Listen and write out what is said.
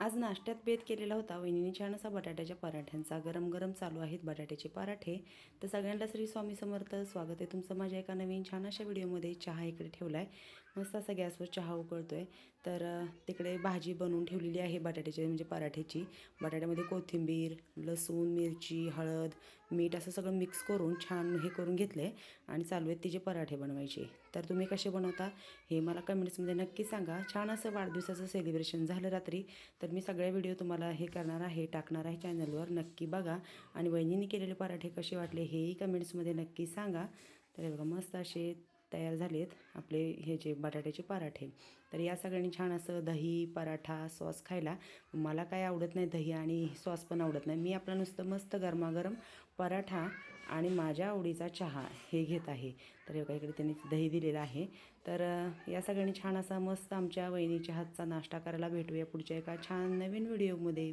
आज नाश्त्यात बेत केलेला होता. वहिनीने छान असा बटाट्याच्या पराठ्यांचा गरम गरम चालू आहेत बटाट्याचे पराठे. तर सगळ्यांना श्री स्वामी समर्थ. स्वागत आहे तुमचं माझ्या एका नवीन छान अशा व्हिडिओमध्ये. चहा इकडे ठेवला आहे मस्त असा गॅसवर चहा उकळतो आहे तर तिकडे भाजी बनवून ठेवलेली आहे बटाट्याची म्हणजे पराठ्याची बटाट्यामध्ये कोथिंबीर लसूण मिरची हळद मीठ असं सगळं मिक्स करून छान हे करून घेतलं आहे आणि चालू आहेत तिचे पराठे बनवायचे. तर तुम्ही कसे बनवता हे मला कमेंट्समध्ये नक्की सांगा. छान असं वाढदिवसाचं सेलिब्रेशन झालं रात्री. तर मी सगळे व्हिडिओ तुम्हाला हे करणार आहे टाकणार आहे चॅनलवर नक्की बघा. आणि वहिनीने केलेले पराठे कसे वाटले हेही कमेंट्समध्ये नक्की सांगा. तर हे बघा मस्त असे तयार झालेत आपले हे जे बटाट्याचे पराठे. तर या सगळ्यांनी छान असं दही पराठा सॉस खायला. मला काय आवडत नाही दही आणि सॉस पण आवडत नाही. मी आपला नुसतं मस्त गरमागरम पराठा आणि माझ्या आवडीचा चहा हे घेत आहे. तर हे इकडे त्यांनी दही दिलेलं आहे. तर या सगळ्यांनी छान असा मस्त आमच्या वहिनीच्या हातचा नाश्ता करायला भेटूया पुढच्या एका छान नवीन व्हिडिओमध्ये.